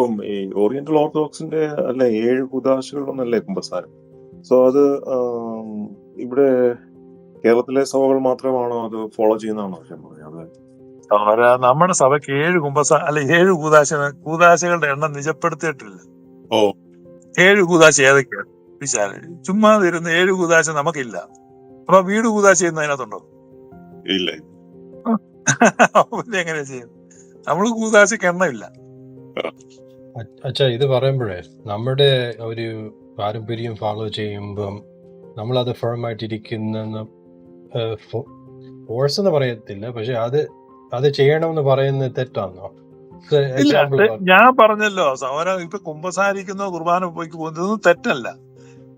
അപ്പം ഈ ഓറിയന്റൽ ഓർത്തഡോക്സിന്റെ അല്ല ഏഴ് കുദാശകളൊന്നല്ലേ കുമ്പസാരം. സോ അത് ഇവിടെ കേരളത്തിലെ സഭകൾ മാത്രമാണോ അത് ഫോളോ ചെയ്യുന്നതാണോ ഞാൻ പറയാം അതെ നമ്മുടെ സഭയ്ക്ക് ഏഴ് കുമ്പസ അല്ല ഏഴ് കൂതാശ കൂതാശകളുടെ എണ്ണം നിജപ്പെടുത്തിയിട്ടില്ല. ഓ. ഏഴ് കൂതാശ ഏതൊക്കെയാണ് വിശാല ചുമ്മാ തരുന്ന ഏഴ് കൂതാശ നമുക്കില്ല. അപ്പൊ വീട് കൂതാശ ചെയ്യുന്ന അതിനകത്തുണ്ടോ ഇല്ല. എങ്ങനെയാ ചെയ്യുന്നത്? നമ്മൾ കൂതാശക്ക് എണ്ണമില്ല. അച്ഛാ ഇത് പറയുമ്പോഴേ നമ്മുടെ ഒരു പാരമ്പര്യം ഫോളോ ചെയ്യുമ്പം നമ്മളത് ഫോമായിട്ടിരിക്കുന്ന ഫോഴ്സ് എന്ന് പറയത്തില്ല പക്ഷെ അത് അത് ചെയ്യണമെന്ന് പറയുന്ന തെറ്റാണോ ഞാൻ പറഞ്ഞല്ലോ സൗര ഇപ്പൊ കുമ്പസാരിക്കുന്നോ കുർബാന പോയി പോകുന്നതൊന്നും തെറ്റല്ല.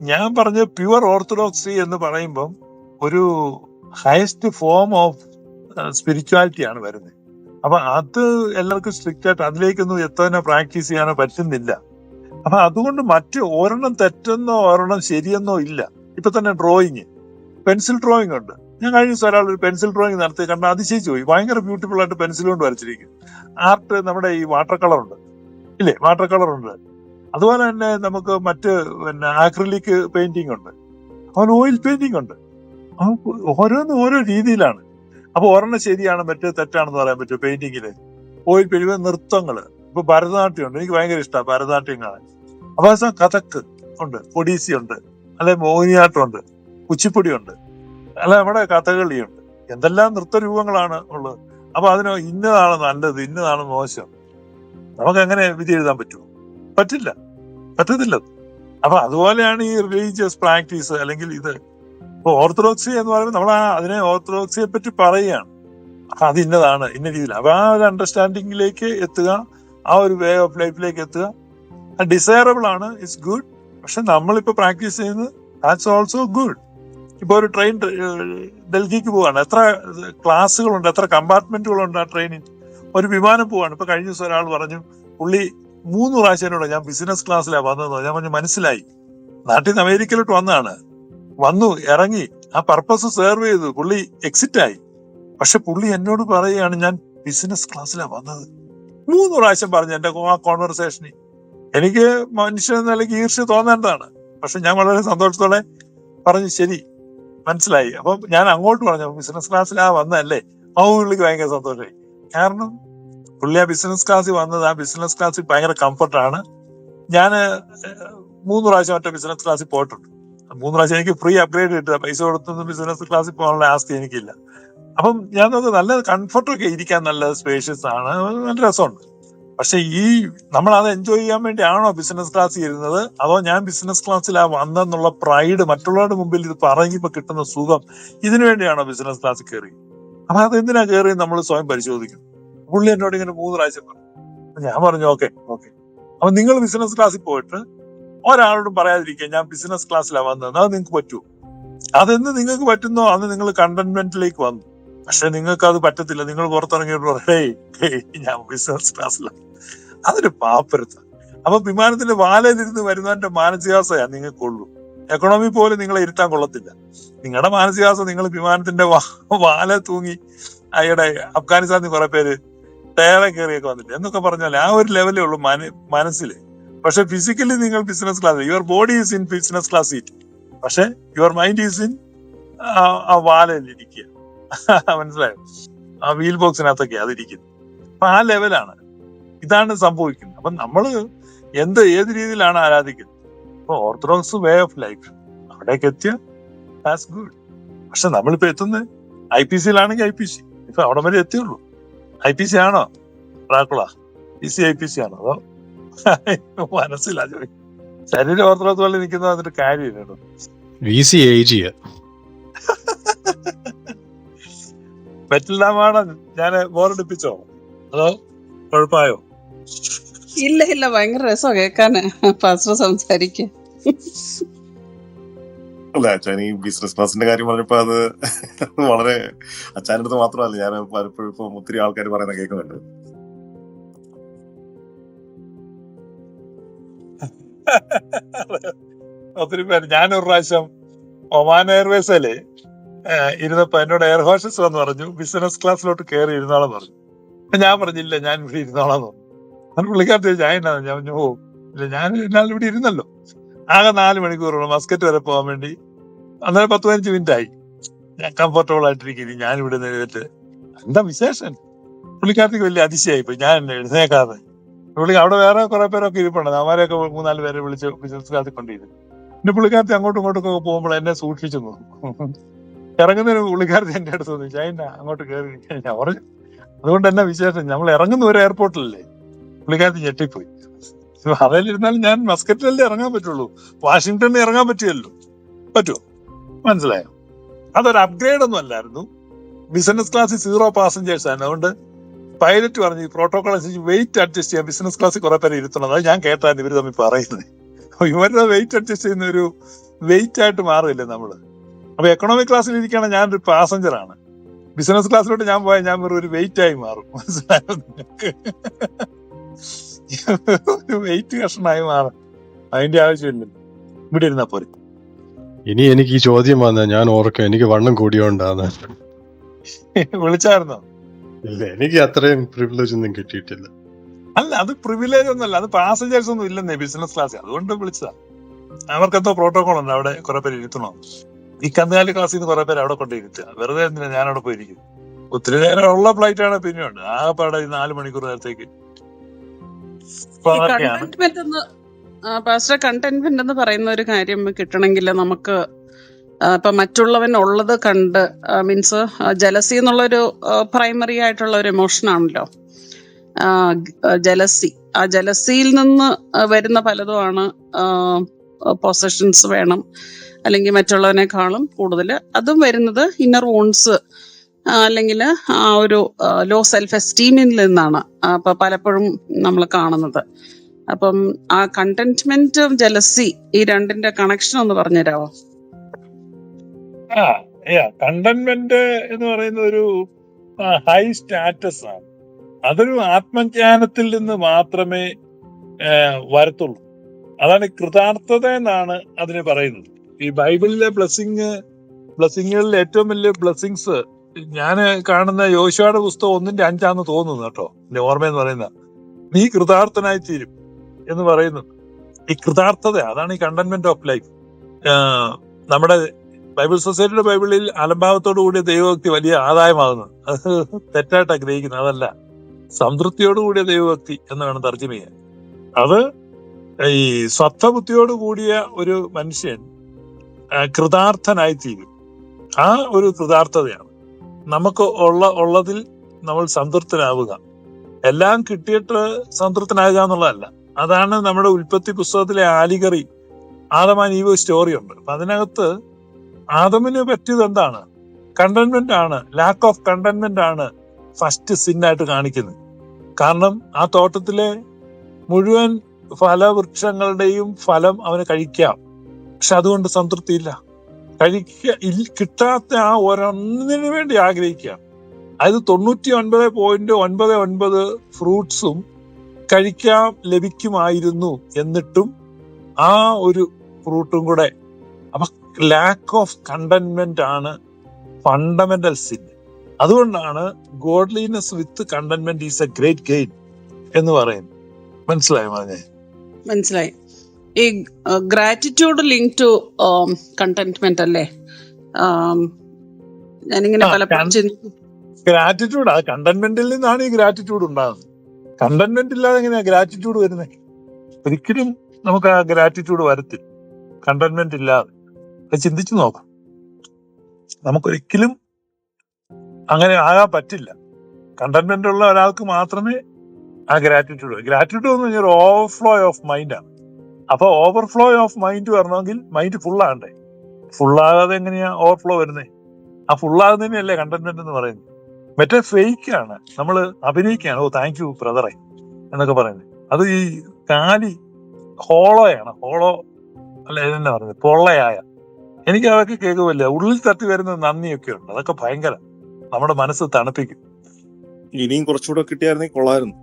ഞാൻ പറഞ്ഞ പ്യുവർ ഓർത്തഡോക്സി എന്ന് പറയുമ്പം ഒരു ഹയസ്റ്റ് ഫോം ഓഫ് സ്പിരിച്വാലിറ്റിയാണ് വരുന്നത്. അപ്പൊ അത് എല്ലാവർക്കും സ്ട്രിക്റ്റ് ആയിട്ട് അതിലേക്കൊന്നും എത്താനോ പ്രാക്ടീസ് ചെയ്യാനോ പറ്റുന്നില്ല. അപ്പൊ അതുകൊണ്ട് മറ്റ് ഒരെണ്ണം തെറ്റെന്നോ ഒരെണ്ണം ശരിയെന്നോ ഇല്ല. ഇപ്പൊ തന്നെ ഡ്രോയിങ് പെൻസിൽ ഡ്രോയിങ് ഉണ്ട്. ഞാൻ കഴിഞ്ഞ ദിവസം ഒരാൾ ഒരു പെൻസിൽ ഡ്രോയിങ് നടത്തി കണ്ട അതിശയിച്ചു പോയി. ഭയങ്കര ബ്യൂട്ടിഫുൾ ആയിട്ട് പെൻസിൽ കൊണ്ട് വരച്ചിരിക്കും. ആർട്ട് നമ്മുടെ ഈ വാട്ടർ കളർ ഉണ്ട്. ഇല്ലേ? വാട്ടർ കളർ ഉണ്ട്. അതുപോലെ തന്നെ നമുക്ക് മറ്റ് പിന്നെ ആക്രിലിക് പെയിന്റിംഗ് ഉണ്ട്. അതുപോലെ ഓയിൽ പെയിന്റിംഗ് ഉണ്ട്. ഓരോന്നും ഓരോ രീതിയിലാണ്. അപ്പൊ ഒരെണ്ണം ശരിയാണ് മറ്റേ തെറ്റാണെന്ന് പറയാൻ പറ്റും പെയിന്റിങ്ങിൽ ഓയിൽ പിഴിവ് നൃത്തങ്ങൾ. ഇപ്പൊ ഭരതനാട്യം ഉണ്ട്. എനിക്ക് ഭയങ്കര ഇഷ്ടമാണ് ഭരതനാട്യം കാണാൻ. സമയം കഥക്ക് ഉണ്ട്. ഒഡീസി ഉണ്ട് അല്ലെ മോഹിനിയാട്ടം ഉണ്ട് കുച്ചിപ്പുടി ഉണ്ട് അല്ല നമ്മുടെ കഥകളിയുണ്ട്. എന്തെല്ലാം നൃത്തരൂപങ്ങളാണ് ഉള്ളത്. അപ്പൊ അതിന് ഇന്നതാണ് നല്ലത്? ഇന്നതാണ് മോശം? നമുക്ക് എങ്ങനെ വിധി എഴുതാൻ പറ്റുമോ? പറ്റില്ല. പറ്റത്തില്ല. അപ്പൊ അതുപോലെയാണ് ഈ റിലീജിയസ് പ്രാക്ടീസ് അല്ലെങ്കിൽ ഇത്. ഇപ്പൊ ഓർത്തഡോക്സി എന്ന് പറയുമ്പോൾ നമ്മൾ അതിനെ ഓർത്തഡോക്സിയെ പറ്റി പറയുകയാണ്. അപ്പൊ അത് ഇന്നതാണ് ഇന്ന രീതിയിൽ. അപ്പൊ ആ ഒരു അണ്ടർസ്റ്റാൻഡിങ്ങിലേക്ക് എത്തുക ആ ഒരു വേ ഓഫ് ലൈഫിലേക്ക് എത്തുക. ഡിസൈറബിൾ ആണ് ഇറ്റ്സ് ഗുഡ് പക്ഷെ നമ്മളിപ്പോ പ്രാക്ടീസ് ചെയ്യുന്നത് ദാറ്റ്സ് ഓൾസോ ഗുഡ് ഇപ്പൊ ഒരു ട്രെയിൻ ഡൽഹിക്ക് പോവാണ്. എത്ര ക്ലാസ്സുകളുണ്ട് എത്ര കമ്പാർട്ട്മെന്റുകളുണ്ട് ആ ട്രെയിനിൽ ഒരു വിമാനം പോവാണ്. ഇപ്പൊ കഴിഞ്ഞ ദിവസം ഒരാൾ പറഞ്ഞു പുള്ളി മൂന്ന് പ്രാവശ്യം ഞാൻ ബിസിനസ് ക്ലാസ്സിലാണ് വന്നതെന്ന് ഞാൻ പറഞ്ഞു മനസ്സിലായി. നാട്ടിൽ നിന്ന് അമേരിക്കയിലോട്ട് വന്നതാണ്. വന്നു ഇറങ്ങി. ആ പർപ്പസ് സെർവ് ചെയ്തു. പുള്ളി എക്സിറ്റ് ആയി. പക്ഷെ പുള്ളി എന്നോട് പറയുകയാണ് ഞാൻ ബിസിനസ് ക്ലാസ്സിലാണ് വന്നത്. മൂന്ന് പ്രാവശ്യം പറഞ്ഞു എന്റെ ആ കോൺവെർസേഷനിൽ എനിക്ക് മനുഷ്യൻ നിലയ്ക്ക് ഈർഷ്യ തോന്നേണ്ടതാണ്. പക്ഷെ ഞാൻ വളരെ സന്തോഷത്തോടെ പറഞ്ഞു ശരി. മനസ്സിലായി. അപ്പം ഞാൻ അങ്ങോട്ട് പറഞ്ഞു ബിസിനസ് ക്ലാസ്സിലാ വന്നതല്ലേ? ആ പുള്ളിക്ക് ഭയങ്കര സന്തോഷമായി. കാരണം പുള്ളി ആ ബിസിനസ് ക്ലാസ്സിൽ വന്നത് ആ ബിസിനസ് ക്ലാസ്സിൽ ഭയങ്കര കംഫർട്ടാണ് ഞാൻ മൂന്ന് പ്രാവശ്യം മറ്റേ ബിസിനസ് ക്ലാസ്സിൽ പോയിട്ടുണ്ട്. മൂന്ന് പ്രാവശ്യം എനിക്ക് ഫ്രീ അപ്ഗ്രേഡ് കിട്ടുക പൈസ കൊടുത്തൊന്നും ബിസിനസ് ക്ലാസ്സിൽ പോകാനുള്ള ആസ്തി എനിക്കില്ല. അപ്പം ഞാൻ നോക്ക് നല്ല കംഫർട്ടൊക്കെ ഇരിക്കാൻ നല്ല സ്പേഷ്യസ് ആണ്. നല്ല രസമുണ്ട്. പക്ഷെ ഈ നമ്മൾ അത് എൻജോയ് ചെയ്യാൻ വേണ്ടിയാണോ ബിസിനസ് ക്ലാസ്സിൽ ഇരുന്നത്? അതോ ഞാൻ ബിസിനസ് ക്ലാസ്സിൽ ആ വന്നെന്നുള്ള പ്രൈഡ് മറ്റുള്ളവരുടെ മുമ്പിൽ ഇത് പറയുമ്പോൾ കിട്ടുന്ന സുഖം ഇതിനു വേണ്ടിയാണോ ബിസിനസ് ക്ലാസ് കയറി അപ്പൊ അത് എന്തിനാ കയറി നമ്മൾ സ്വയം പരിശോധിക്കും പുള്ളി എന്നോട് ഇങ്ങനെ മൂന്ന് പ്രാവശ്യം പറഞ്ഞു. ഞാൻ പറഞ്ഞു ഓക്കെ ഓക്കെ. അപ്പൊ നിങ്ങൾ ബിസിനസ് ക്ലാസ്സിൽ പോയിട്ട് ഒരാളോടും പറയാതിരിക്കുക ഞാൻ ബിസിനസ് ക്ലാസ്സിലാണ് വന്നത് അത് നിങ്ങൾക്ക് പറ്റുമോ അതെന്ന് നിങ്ങൾക്ക് പറ്റുന്നോ? അന്ന് നിങ്ങൾ കണ്ടന്റ്മെന്റിലേക്ക് വന്നു. പക്ഷെ നിങ്ങൾക്ക് അത് പറ്റത്തില്ല. നിങ്ങൾ പുറത്തിറങ്ങിയിട്ട് പറയേ ഞാൻ ബിസിനസ് ക്ലാസ്സിലാണ് അതൊരു പാപ്പരത്ത. അപ്പൊ വിമാനത്തിന്റെ വാലയിലിരുന്ന് വരുന്നവന്റെ മാനസികാവസ്ഥയാ നിങ്ങൾക്കുള്ളൂ. എക്കണോമി പോലും നിങ്ങളെ ഇരുത്താൻ കൊള്ളത്തില്ല. നിങ്ങളുടെ മാനസികാസ നിങ്ങൾ വിമാനത്തിന്റെ വാല തൂങ്ങി അയ്യടെ അഫ്ഗാനിസ്ഥാനിൽ കുറെ പേര് ടയറെ കയറിയൊക്കെ വന്നിട്ട് എന്നൊക്കെ പറഞ്ഞാൽ ആ ഒരു ലെവലേ ഉള്ളൂ മന- മനസ്സിൽ. പക്ഷെ ഫിസിക്കലി നിങ്ങൾ business class your body is in business class seat പക്ഷെ യുവർ മൈൻഡ് ഈസ് ഇൻ ആ വാലയിലിരിക്കുക മനസ്സിലായോ? ആ വീൽ ബോക്സിനകത്തൊക്കെ അതിരിക്കുന്നു അപ്പൊ ആ ലെവലാണ് ഇതാണ് സംഭവിക്കുന്നത്. അപ്പൊ നമ്മൾ എന്ത് ഏത് രീതിയിലാണ് ആരാധിക്കുന്നത്? അപ്പൊ ഓർത്തഡോക്സ് വേ ഓഫ് ലൈഫ് അവിടേക്ക് എത്തിയ ദാറ്റ്സ് ഗുഡ് പക്ഷെ നമ്മളിപ്പോ എത്തുന്നത് ഐ പി സിയിലാണെങ്കിൽ ഐ പി സി ഇപ്പൊ അവിടെ വരെ എത്തിയുള്ളൂ. ഐ പി സി ആണോ? Dracula? P C I P C ആണോ? അതോ മനസ്സിലാ ചോദി ശരീരം ഓർത്തഡോക്സ് പോലെ നിൽക്കുന്നത് അതിന്റെ കാര്യമില്ല കേട്ടോ വി സി ഏജിയ പറ്റില്ലാമാണ് ഞാൻ ബോറടിപ്പിച്ചോ? അതോ കുഴപ്പമായോ? ഇല്ല ഇല്ല ഭയങ്കര രസമാണ് കേൾക്കാൻ പാസ്റ്റർ സംസാരിക്ക അല്ല അച്ഛൻ ഈ ബിസിനസ് ക്ലാസിന്റെ കാര്യം പറഞ്ഞപ്പോ അത് വളരെ അച്ഛന്റെ അടുത്ത് മാത്രമല്ല ഞാൻ പലപ്പോഴും ഇപ്പം ഒത്തിരി ആൾക്കാർ പറയുന്ന കേൾക്കുന്നുണ്ട്. ഒത്തിരി പേര്. ഞാനൊരു പ്രാവശ്യം ഒമാൻ എയർവേസിൽ ഇരുന്നപ്പോ എന്നോട് എയർ ഹോസ്റ്റസ് വന്ന് പറഞ്ഞു ബിസിനസ് ക്ലാസ്സിലോട്ട് കയറി ഇരുന്നോളാം പറഞ്ഞു. ഞാൻ പറഞ്ഞില്ല ഞാൻ ഇവിടെ ഇരുന്നോളാം പറഞ്ഞു. പുള്ളിക്കാർ പുള്ളിക്കാരത്തെ ഞാൻ ഞാൻ പറഞ്ഞു, ഓ ഇല്ല ഞാൻ എന്നാൽ ഇവിടെ ഇരുന്നല്ലോ. ആകെ നാല് മണിക്കൂറുള്ളൂ മസ്കറ്റ് വരെ പോകാൻ വേണ്ടി അന്നേരം പത്ത് പതിനഞ്ച് മിനിറ്റ് ആയി ഞാൻ കംഫർട്ടബിൾ ആയിട്ടിരിക്കുന്നു ഞാൻ ഇവിടെ നിന്നിട്ട് എന്താ വിശേഷം? പുള്ളിക്കാരത്തേക്ക് വലിയ അതിശയായി പോയി ഞാൻ എഴുന്നേക്കാതെ പുള്ളി അവിടെ വേറെ കുറെ പേരൊക്കെ ഇരിപ്പുണ്ട്. അവരെയൊക്കെ മൂന്നാൽ പേരെ വിളിച്ച് ബിസിനസ് ക്ലാസ്സിൽ കൊണ്ടിരുന്നു പിന്നെ പുള്ളിക്കാരത്തി അങ്ങോട്ടും ഇങ്ങോട്ടും ഒക്കെ പോകുമ്പോൾ എന്നെ സൂക്ഷിച്ചു നോക്കും ഇറങ്ങുന്നതിന് പുള്ളിക്കാരത്തി എന്റെ അടുത്ത് വന്നു. ചൈന അങ്ങോട്ട് കയറി ഞാൻ പറഞ്ഞു അതുകൊണ്ട് തന്നെ വിശേഷം? നമ്മൾ ഇറങ്ങുന്ന ഒരു എയർപോർട്ടിലല്ലേ പുള്ളിക്കാരത്തി ഞെട്ടിപ്പോയി. അതിലിരുന്നാലും ഞാൻ മസ്കറ്റിലല്ലേ ഇറങ്ങാൻ പറ്റുള്ളൂ? വാഷിങ്ടണിൽ ഇറങ്ങാൻ പറ്റിയല്ലോ പറ്റുമോ മനസ്സിലായോ? അതൊരു അപ്ഗ്രേഡ് ഒന്നും അല്ലായിരുന്നു. ബിസിനസ് ക്ലാസ് സീറോ പാസഞ്ചേഴ്സ് ആണ്. അതുകൊണ്ട് പൈലറ്റ് പറഞ്ഞു പ്രോട്ടോകോൾ അനുസരിച്ച് വെയിറ്റ് അഡ്ജസ്റ്റ് ചെയ്യാൻ ബിസിനസ് ക്ലാസ്സിൽ കുറെ പേര് ഇരുത്തണം. അത് ഞാൻ കേട്ടാണ് ഇവർ തമ്മിൽ പറയുന്നത്. ഇവരുടെ വെയിറ്റ് അഡ്ജസ്റ്റ് ചെയ്യുന്ന ഒരു വെയിറ്റ് ആയിട്ട് മാറില്ലേ നമ്മൾ? അപ്പൊ എക്കണോമിക് ക്ലാസ്സിൽ ഇരിക്കുകയാണെങ്കിൽ ഞാനൊരു പാസഞ്ചർ ആണ്. ബിസിനസ് ക്ലാസ്സിലോട്ട് ഞാൻ പോയാൽ ഞാൻ വെറും ഒരു വെയിറ്റ് ആയി മാറും. മനസ്സിലായോ ഒരു വെയിറ്റ് കഷ്ണമായി മാറും. അതിന്റെ ആവശ്യമില്ല ഇവിടെ ഇരുന്നാ പോരെ. ഇനി എനിക്ക് ഈ ചോദ്യം വന്ന ഞാൻ ഓർക്കും എനിക്ക് വണ്ണം കൂടിയോണ്ടാന്ന്. വിളിച്ചായിരുന്നോ? ഇല്ല എനിക്ക് അത്രയും പ്രിവിലേജ് ഒന്നും കിട്ടിയിട്ടില്ല. അല്ല അത് പ്രിവിലേജ് ഒന്നുമല്ല. അത് പാസഞ്ചേഴ്സ് ഒന്നും ഇല്ലെന്നേ ബിസിനസ് ക്ലാസ് അതുകൊണ്ട് വിളിച്ചതാ. അവർക്കെന്തോ പ്രോട്ടോകോൾ ഉണ്ട് അവിടെ കുറെ പേര് ഇരുത്തണോ? ഈ കന്നുകാലി ക്ലാസ്സിൽ നിന്ന് കുറെ പേര് അവിടെ കൊണ്ട് ഇരുത്തുക. വെറുതെ എന്തിനാ ഞാൻ അവിടെ പോയിരിക്കും ഒത്തിരി നേരം ഉള്ള ഫ്ലൈറ്റ് ആണ് പിന്നെ ഉണ്ട്. ആകെപ്പാടെ ഈ നാല് മണിക്കൂർ നേരത്തേക്ക്. കണ്ടെന്റ് എന്ന് പറയുന്ന ഒരു കാര്യം കിട്ടണമെങ്കിൽ നമുക്ക് ഇപ്പൊ മറ്റുള്ളവൻ ഉള്ളത് കണ്ട് മീൻസ് ജലസി എന്നുള്ളൊരു പ്രൈമറി ആയിട്ടുള്ള ഒരു എമോഷൻ ആണല്ലോ. ജലസി ആ ജലസിയിൽ നിന്ന് വരുന്ന പലതുമാണ് പൊസഷൻസ് വേണം അല്ലെങ്കിൽ മറ്റുള്ളവനേക്കാളും കൂടുതൽ. അതും വരുന്നത് ഇന്നർ വോൺസ് അല്ലെങ്കിൽ ആ ഒരു ലോ സെൽഫ് എസ്റ്റീമിൽ നിന്നാണ് അപ്പൊ പലപ്പോഴും നമ്മൾ കാണുന്നത്. അപ്പം ആ കണ്ടന്റ്മെന്റ് ജലസി ഈ രണ്ടിന്റെ കണക്ഷൻ ഒന്ന് പറഞ്ഞുതരാമോ ആ കണ്ടന്റ്മെന്റ് എന്ന് പറയുന്ന ഒരു ഹൈ സ്റ്റാറ്റസ് ആണ്. അതൊരു ആത്മജ്ഞാനത്തിൽ നിന്ന് മാത്രമേ വരത്തുള്ളൂ. അതാണ് കൃതാർത്ഥത എന്നാണ് അതിന് പറയുന്നത്. ഈ ബൈബിളിലെ ബ്ലെസ്സിങ് ബ്ലെസ്സിങ്ങുകളിൽ ഏറ്റവും വലിയ ബ്ലെസ്സിങ്സ് ഞാൻ കാണുന്ന യോശുവയുടെ പുസ്തകം ഒന്നിന്റെ അഞ്ചാന്ന് തോന്നുന്നു കേട്ടോ. എന്റെ ഓർമ്മയെന്ന് പറയുന്ന നീ കൃതാർത്ഥനായി തീരും എന്ന് പറയുന്നു. ഈ കൃതാർത്ഥത അതാണ് ഈ കണ്ടന്റ്മെന്റ് ഓഫ് ലൈഫ് നമ്മുടെ ബൈബിൾ സൊസൈറ്റിയുടെ ബൈബിളിൽ അലംഭാവത്തോടു കൂടിയ ദൈവഭക്തി വലിയ ആദായമാകുന്നു. അത് തെറ്റായിട്ട് ആഗ്രഹിക്കുന്നത് അതല്ല. സംതൃപ്തിയോടുകൂടിയ ദൈവഭക്തി എന്ന് വേണം തർജമ ചെയ്യാൻ അത് ഈ സ്വത്വബുദ്ധിയോട് കൂടിയ ഒരു മനുഷ്യൻ കൃതാർത്ഥനായി തീരും ആ ഒരു കൃതാർത്ഥതയാണ്. നമുക്ക് ഉള്ള ഉള്ളതിൽ നമ്മൾ സംതൃപ്തനാവുക. എല്ലാം കിട്ടിയിട്ട് സംതൃപ്തനാകുക എന്നുള്ളതല്ല. അതാണ് നമ്മുടെ ഉൽപ്പത്തി പുസ്തകത്തിലെ ആലികറി ആദമാൻ ഈവ് സ്റ്റോറി ഉണ്ട് അപ്പൊ അതിനകത്ത് ആദമിന് പറ്റിയത് എന്താണ്? കണ്ടന്റ്മെന്റ് ആണ്. ലാക്ക് ഓഫ് കണ്ടന്റ്മെന്റ് ആണ് ഫസ്റ്റ് സിന്നായിട്ട് കാണിക്കുന്നത്. കാരണം ആ തോട്ടത്തിലെ മുഴുവൻ ഫലവൃക്ഷങ്ങളുടെയും ഫലം അവന് കഴിക്കാം. പക്ഷെ അതുകൊണ്ട് സംതൃപ്തിയില്ല. കഴിക്ക കിട്ടാത്ത ആ ഒരൊന്നിനു വേണ്ടി ആഗ്രഹിക്കുക അതായത് തൊണ്ണൂറ്റി ഒൻപത് പോയിന്റ് ഒൻപത് ഒൻപത് ഫ്രൂട്ട്സും കഴിക്കാൻ ലഭിക്കുമായിരുന്നു എന്നിട്ടും ആ ഒരു ഫ്രൂട്ടും കൂടെ. അപ്പൊ ലാക്ക് ഓഫ് കണ്ടന്റ്മെന്റ് ആണ് ഫണ്ടമെന്റൽ സിൻ അതുകൊണ്ടാണ് godliness with contentment is a great gain എന്ന് പറയുന്നത്. മനസ്സിലായി പറഞ്ഞേ മനസ്സിലായി. ഈ ഗ്രാറ്റിറ്റ്യൂഡ് ലിങ്ക് ടു കണ്ടന്റ്മെന്റ് അല്ലേ? ഞാനിങ്ങനെ പലപ്പോഴും ഗ്രാറ്റിറ്റ്യൂഡ് ആ കണ്ടന്റ്മെന്റിൽ നിന്നാണ് ഈ ഗ്രാറ്റിറ്റ്യൂഡ് ഉണ്ടാകുന്നത് കണ്ടന്റ്മെന്റ് ഇല്ലാതെ എങ്ങനെയാ ഗ്രാറ്റിറ്റ്യൂഡ് വരുന്നത് ഒരിക്കലും നമുക്ക് ആ ഗ്രാറ്റിറ്റ്യൂഡ് വരത്തില്ല. കണ്ടന്റ്മെന്റ് ഇല്ലാതെ. ചിന്തിച്ചു നോക്കാം. നമുക്കൊരിക്കലും അങ്ങനെ ആകാൻ പറ്റില്ല. കണ്ടന്റ്മെന്റ് ഉള്ള ഒരാൾക്ക് മാത്രമേ ആ ഗ്രാറ്റിറ്റ്യൂഡ് ഗ്രാറ്റിറ്റ്യൂഡ് എന്ന് പറഞ്ഞാൽ ഓവർഫ്ലോ ഓഫ് മൈൻഡാണ് അപ്പൊ ഓവർഫ്ലോ ഓഫ് മൈൻഡ് വരണമെങ്കിൽ മൈൻഡ് ഫുൾ ആകണ്ടേ? ഫുൾ ആകാതെ എങ്ങനെയാ ഓവർഫ്ലോ വരുന്നത് ആ ഫുൾ ആകുന്നതിനല്ലേ കണ്ടന്റ്മെന്റ് എന്ന് പറയുന്നത്. മറ്റേ ഫേക്ക് ആണ്. നമ്മൾ അഭിനയിക്കുകയാണ്. ഓ താങ്ക് യു ബ്രദറെ എന്നൊക്കെ പറയുന്നത്. അത് ഈ കാലി ഹോളോയാണ്. ഹോളോ അല്ല ഇതെന്നാ പറയുന്നത്? പൊള്ളയായ. എനിക്ക് അതൊക്കെ കേൾക്കുമല്ല ഉള്ളിൽ തട്ടി വരുന്ന നന്ദിയൊക്കെ ഉണ്ട്. അതൊക്കെ ഭയങ്കര നമ്മുടെ മനസ്സ് തണുപ്പിക്കും. ഇനിയും കുറച്ചുകൂടെ കിട്ടിയായിരുന്നെങ്കിൽ കൊള്ളായിരുന്നു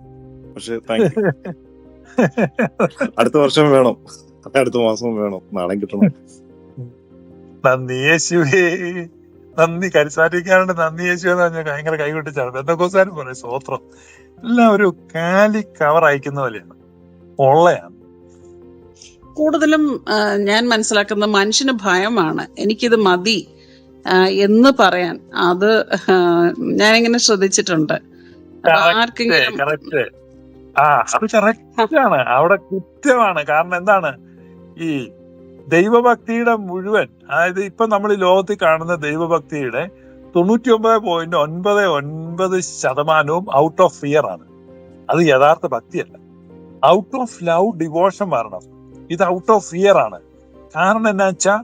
പക്ഷെ അടുത്ത വർഷം വേണം. അടുത്ത മാസം വേണം. നാളെ കിട്ടണം. നന്ദി യേശുവേ. നന്ദി കരിസാറ്റിക്കാരുടെ നന്ദി യേശു എന്ന് പറഞ്ഞാൽ ഭയങ്കര കൈകൊട്ടിച്ചാണ് ബന്ധക്കോസാരും പറയും സ്വോത്രം എല്ലാം ഒരു കാലി കവർ അയക്കുന്ന പോലെയാണ്. പൊള്ളയാണ്. കൂടുതലും ഞാൻ മനസ്സിലാക്കുന്ന മനുഷ്യന് ഭയമാണ്. എനിക്കിത് മതി എന്ന് പറയാൻ. അത് ഞാൻ ഞാനിങ്ങനെ ശ്രദ്ധിച്ചിട്ടുണ്ട്. ആർക്കെങ്കിലും ആ അത് അവിടെ കൃത്യമാണ് കാരണം എന്താണ്? ഈ ദൈവഭക്തിയുടെ മുഴുവൻ അതായത് ഇപ്പൊ നമ്മൾ ഈ ലോകത്തിൽ കാണുന്ന ദൈവഭക്തിയുടെ തൊണ്ണൂറ്റി ഒമ്പത് പോയിന്റ് ഒൻപത് ഒൻപത് ശതമാനവും ഔട്ട് ഓഫ് ഫിയർ ആണ്. അത് യഥാർത്ഥ ഭക്തിയല്ല. ഔട്ട് ഓഫ് ലവ് ഡിവോഷൻ വരണം ഇത് ഔട്ട് ഓഫ് ഫിയർ ആണ്. കാരണം എന്നാ വെച്ചാ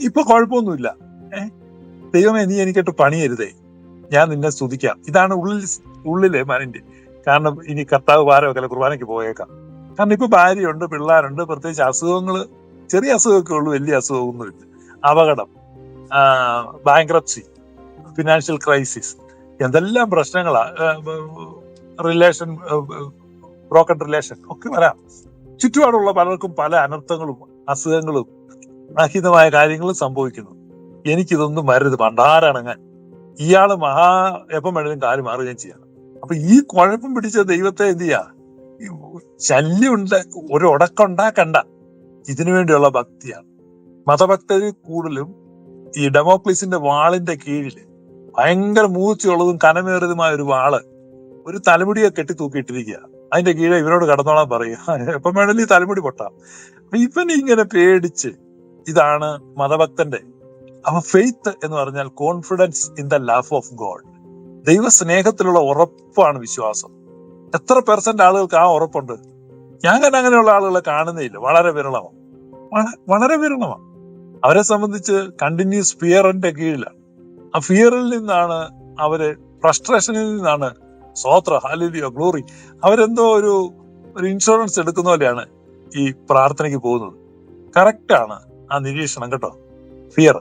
ഇപ്പൊ കുഴപ്പമൊന്നുമില്ല. ഏഹ് ദൈവമേ നീ എനിക്കിട്ട് പണിയരുതേ. ഞാൻ നിന്നെ സ്തുതിക്കാം. ഇതാണ് ഉള്ളിൽ ഉള്ളിലെ മനിന്റെ കാരണം ഇനി കർത്താവ് ഭാരമൊക്കെ കുർബാനയ്ക്ക് പോയേക്കാം. കാരണം ഇപ്പൊ ഭാര്യയുണ്ട് പിള്ളേരുണ്ട് പ്രത്യേകിച്ച് അസുഖങ്ങൾ ചെറിയ അസുഖമൊക്കെ ഉള്ളൂ വലിയ അസുഖമൊന്നുമില്ല. അപകടം ബാങ്ക്രപ്സി ഫിനാൻഷ്യൽ ക്രൈസിസ് എന്തെല്ലാം പ്രശ്നങ്ങളാ റിലേഷൻ ബ്രോക്കൺ റിലേഷൻ ഒക്കെ വരാം. ചുറ്റുപാടുള്ള പലർക്കും പല അനർത്ഥങ്ങളും അസുഖങ്ങളും അഹിതമായ കാര്യങ്ങളും സംഭവിക്കുന്നു. എനിക്കിതൊന്നും വരരുത്. പണ്ടാരണങ്ങാൻ ഇയാൾ മഹാ എപ്പം വേണേലും കാര്യം മാറുകയും ചെയ്യാം. അപ്പൊ ഈ കുഴപ്പം പിടിച്ച ദൈവത്തെ എന്ത് ചെയ്യാ? ശല്യം ഉണ്ട് ഒരു ഉടക്കുണ്ടാക്കണ്ട ഇതിനു വേണ്ടിയുള്ള ഭക്തിയാണ്. മതഭക്തരിൽ കൂടുതലും ഈ ഡെമോക്ലിസിന്റെ വാളിന്റെ കീഴിൽ ഭയങ്കര മൂർച്ചയുള്ളതും കനമേറിയതുമായ ഒരു വാൾ ഒരു തലമുടിയെ കെട്ടി തൂക്കിയിട്ടിരിക്കുക അതിന്റെ കീഴെ ഇവരോട് കടന്നോളാൻ പറയും എപ്പം വേണമെങ്കിൽ തലമുടി പൊട്ടാം. ഇവൻ ഇങ്ങനെ പേടിച്ച് ഇതാണ് മതഭക്തന്റെ. അപ്പൊ ഫെയ്ത്ത് എന്ന് പറഞ്ഞാൽ confidence in the love of God ദൈവ സ്നേഹത്തിലുള്ള ഉറപ്പാണ് വിശ്വാസം. എത്ര പെർസെന്റ് ആളുകൾക്ക് ആ ഉറപ്പുണ്ട്? ഞാൻ തന്നെ അങ്ങനെയുള്ള ആളുകളെ കാണുന്നില്ല വളരെ വിരളമാണ്. വളരെ വിരളമാണ്. അവരെ സംബന്ധിച്ച് കണ്ടിന്യൂസ് ഫിയറിന്റെ കീഴിലാണ്. ആ ഫിയറിൽ നിന്നാണ് അവർ ഫ്രസ്ട്രേഷനിൽ നിന്നാണ് സ്വോത്ര ഹാലിലിയോ ഗ്ലോറി. അവരെന്തോ ഒരു ഒരു ഇൻഷുറൻസ് എടുക്കുന്ന പോലെയാണ് ഈ പ്രാർത്ഥനയ്ക്ക് പോകുന്നത്. കറക്റ്റാണ് ആ നിരീക്ഷണം കേട്ടോ? ഫിയർ